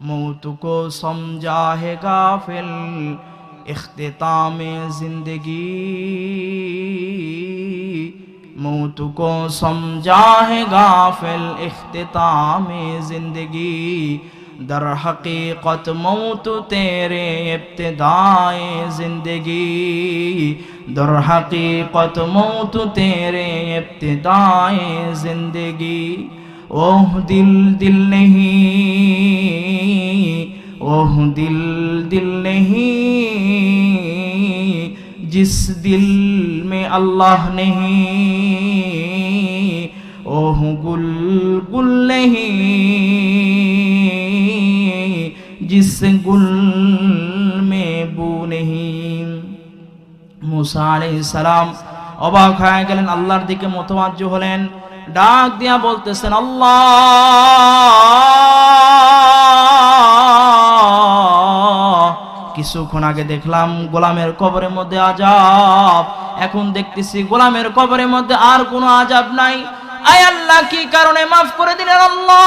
मौत को समझा है गाफिल, इख्तिताम ज़िंदगी। मौत को समझा है गाफिल, इख्तिताम ज़िंदगी। दर हकीकत मौत तेरे इब्तदाए ज़िंदगी। दर हकीकत मौत तेरे इब्तदाए ज़िंदगी। ওহ দিল দিল নেহি, ওহ দিল দিল নেহি, জিস দিল মে আল্লাহ নেহি, ওহ গুল গুল নেহি, জিস গুল মে বু নেহি। মুসা আলাইহিস সালাম অবাক হয়ে গেলেন, আল্লাহর দিকে মোতবাজ্য হলেন। ডাক দিয়া বলতেছেন, আল্লাহ! কিছুক্ষণ আগে দেখলাম গোলামের কবরের মধ্যে আজাব। এখন দেখতেছি গোলামের কবরের মধ্যে আর কোনো আজাব নাই। আয় আল্লাহ, কি কারণে মাফ করে দিলেন আল্লাহ?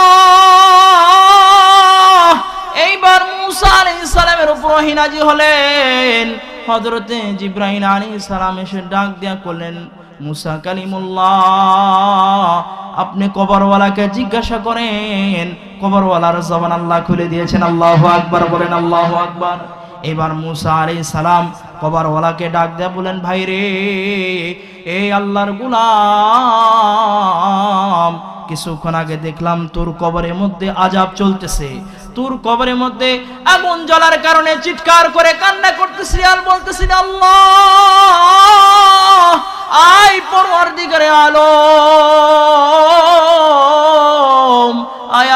এইবার মুসা আলাইহিস সালামের উপর নাযিল হলেন। হযরতে জিব্রাইল আলাইহিস সালাম এসে ডাক দিয়া করলেন মুসা কালিমুল্লাহ, আপনি কবরওয়ালাকে জিজ্ঞাসা করেন, কবরওয়ালার জবান আল্লাহ খুলে দিয়েছেন, আল্লাহু আকবার বলেন, আল্লাহু আকবার। এবার মুসা আলাইহিস সালাম কবরওয়ালাকে ডাক দেয়া বলেন, ভাই রে এই আল্লাহর গুলাম, কিছুক্ষণ আগে দেখলাম তোর কবরের মধ্যে আজাব চলতেছে। তোর কবরের মধ্যে আগুন জ্বলার কারণে চিৎকার করে কান্না করতেছি, আর বলতেছি, আল্লাহ আই পরওয়ার দিগরে আলো আয়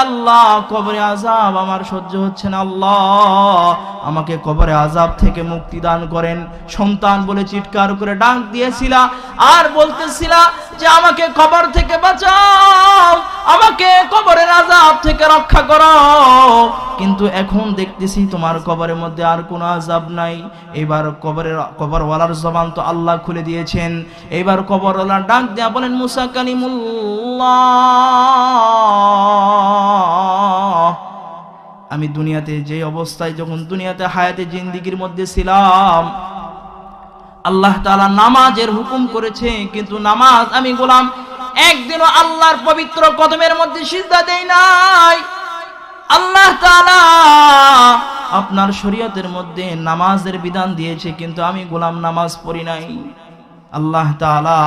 আল্লাহ, কবরে আজাব আমার সহ্য হচ্ছে না, আল্লাহ। আমাকে কবরে আজাব থেকে মুক্তি দান করেন। সন্তান বলে চিৎকার করে ডাক দিয়েছিলা, আর বলতেছিলা যে আমাকে কবর থেকে বাঁচাও, আমাকে কবরের আজাব থেকে রক্ষা করো। কিন্তু এখন দেখতেছি তোমার কবরের মধ্যে আর কোনো আজাব নাই। এবার কবরের, কবরওয়ালার জবান তো আল্লাহ খুলে দিয়েছেন। এবার কবরওয়ালা ডাক দেয়া বলেন, মুসা কালিমুল্লাহ। আমি দুনিয়াতে যে অবস্থায় যখন দুনিয়াতে হায়াতে জিন্দিগির মধ্যে ছিলাম, আল্লাহ তাআলা নামাজের হুকুম করেছে, কিন্তু নামাজ আমি গোলাম একদিনও আল্লাহর পবিত্র কদমের মধ্যে সিজদা দেই নাই। আল্লাহ আপনার শরীয়তের মধ্যে নামাজের বিধান দিয়েছে, কিন্তু আমি গোলাম নামাজ পড়ি নাই। আল্লাহ তাআলা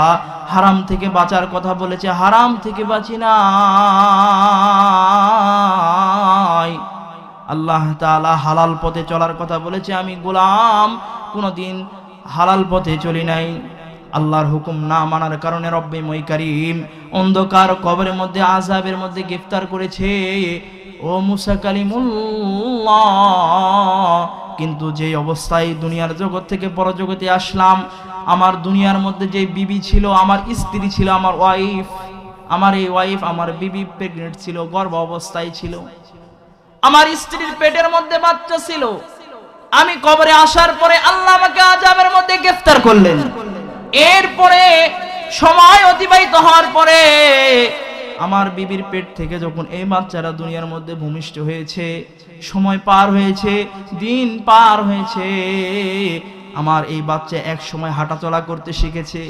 হারাম থেকে বাঁচার কথা বলেছে, হারাম থেকে বাঁচি নাই। আল্লাহ তাআলা হালাল পথে চলার কথা বলেছে, আমি গোলাম, কোনোদিন হালাল পথে চলি নাই। আল্লাহর হুকুম না মানার কারণে রব্বে মই কারিম অন্ধকার কবরের মধ্যে আজাবের মধ্যে গ্রেফতার করেছে। ও মুসা কালিমুল্লাহ, কিন্তু যে অবস্থায় দুনিয়ার জগৎ থেকে পরজগতে আসলাম, আমার দুনিয়ার মধ্যে যে বিবি ছিল, আমার স্ত্রী ছিল, আমার ওয়াইফ আমার এই ওয়াইফ আমার বিবি প্রেগনেন্ট ছিল গর্ভ অবস্থায় ছিল। আমার স্ত্রীর পেটের মধ্যে বাচ্চা ছিল। আমি কবরে আসার পরে আল্লাহ আমাকে আজাবের মধ্যে গ্রেফতার করলেন। এরপরে সময় অতিবাহিত হওয়ার পরে আমার বিবির পেট থেকে যখন এই বাচ্চারা দুনিয়ার মধ্যে ভূমিষ্ঠ হয়েছে, সময় পার হয়েছে, দিন পার হয়েছে, আমার এই বাচ্চা এক সময় হাঁটাচলা করতে শিখেছে।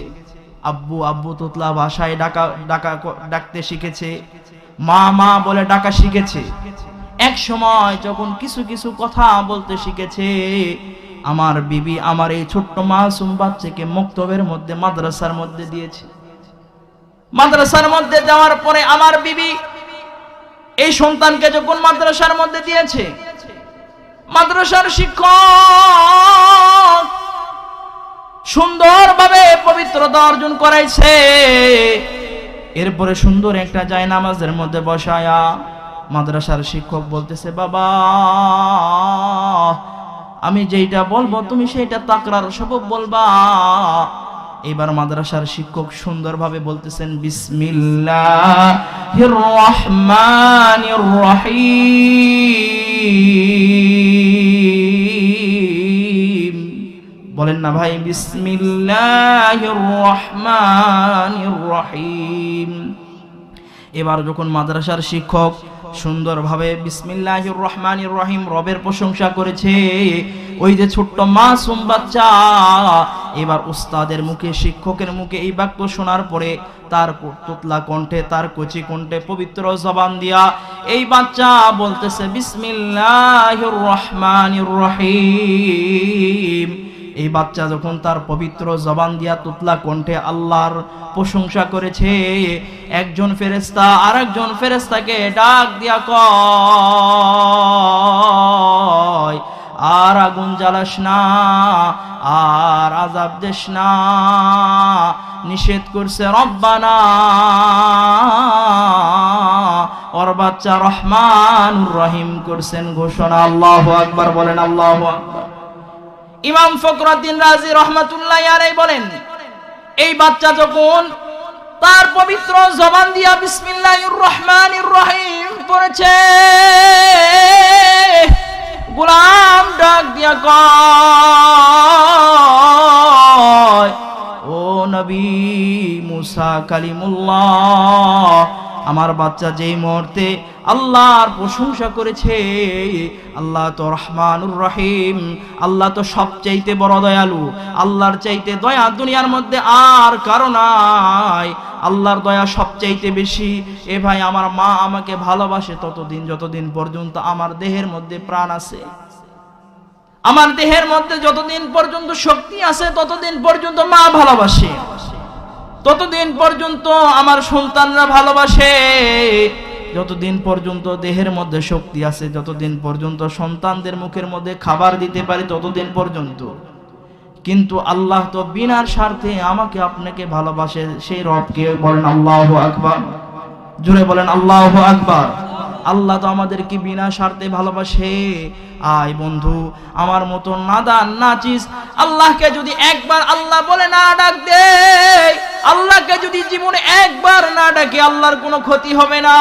আব্বু আব্বু তোতলা ভাষায় ডাকা ডাকা, ডাকতে শিখেছে। মা মা বলে ডাকা শিখেছে। এক সময় যখন কিছু কিছু কথা বলতে শিখেছে, আমার বিবি আমার এই ছোট্ট মাসুম বাচ্চাকে মক্তবের মধ্যে, মাদ্রাসার মধ্যে দিয়েছে। মাদ্রাসার মধ্যে দেওয়ার পরে আমার বিবি এই সন্তানকে যখন মাদ্রাসার মধ্যে দিয়েছে, মাদ্রাসার শিক্ষক সুন্দরভাবে পবিত্রতা অর্জন করাইছে। এরপরে সুন্দর একটা যায় নামাজের মধ্যে বসায়া মাদ্রাসার শিক্ষক বলতেছে, বাবা, আমি যেইটা বলব, তুমি সেইটা তাকরার সব বলবা। এবার মাদ্রাসার শিক্ষক সুন্দরভাবে বলতেছেন, বিসমিল্লাহির রহমানির রহিম। বলেন না ভাই, বিসমিল্লাহির রহমানির রহিম। এবার যখন মাদ্রাসার শিক্ষক সুন্দরভাবে বিসমিল্লাহির রহমানির রহিম রবের প্রশংসা করেছে। ওই যে ছোট্ট মাসুম বাচ্চা, এবার উস্তাদের মুখে, শিক্ষকের মুখে এই বাক্য শোনার পরে তার তুতলা কণ্ঠে, তার কচি কণ্ঠে পবিত্র জবান দিয়া এই বাচ্চা বলতেছে, বিসমিল্লাহির রহমানির রহিম। এই বাচ্চা যখন তার পবিত্র জবান দিয়া তুতলা কণ্ঠে আল্লাহর প্রশংসা করেছে, একজন ফেরেস্তা আর একজন ফেরেস্তাকে ডাক দিয়া কয়, আর আগুন জ্বালাস না, আর আজাব দেশ না, নিষেধ করছে রব্বানা। ওর বাচ্চা রহমানুর রহিম করছেন ঘোষণা। আল্লাহ আকবার বলেন, আল্লাহ আকবার। ইমাম ফকরুদ্দিন রাজি রহমাতুল্লাহ আলাই বলেন, এই বাচ্চা যখন তার পবিত্র জবান দিয়া বিসমিল্লাহির রহমানির রহিম পড়েছে, গোলাম ডাক দিয়া কয়, ও নবী মুসা কালিমুল্লাহ আমার বাচ্চা যেই মুহূর্তে আল্লাহর প্রশংসা করেছে, আল্লাহ তো রহমানুর রহিম, আল্লাহ তো সবচাইতে বড় দয়ালু, আল্লাহর চাইতে দয়া দুনিয়ার মধ্যে আর কারও নাই, আল্লাহর দয়া সবচাইতে বেশি। এ ভাই, আমার মা আমাকে ভালোবাসে ততদিন, যতদিন পর্যন্ত আমার দেহের মধ্যে প্রাণ আছে। আমার দেহের মধ্যে যতদিন পর্যন্ত শক্তি আছে, ততদিন পর্যন্ত মা ভালোবাসে। ততদিন পর্যন্ত আমার সন্তানরা ভালোবাসে। যতদিন পর্যন্ত দেহের মধ্যে শক্তি আছে, যতদিন পর্যন্ত সন্তানদের মুখের মধ্যে খাবার দিতে পারি, ততদিন পর্যন্ত। কিন্তু আল্লাহ তো বিনার স্বার্থে আমাকে আপনাকে ভালোবাসে, সেই রবকে বলেন আল্লাহ আকবার। জুড়ে বলেন আল্লাহ আকবার। আল্লাহ তো আমাদেরকে বিনা স্বার্থে ভালোবাসে। আয় বন্ধু, আমার মতো নাদান, নাচিস। আল্লাহকে যদি একবার আল্লাহ বলে না ডাক দে আল্লাহকে যদি জীবনে একবার না ডাকে আল্লাহর কোনো ক্ষতি হবে না।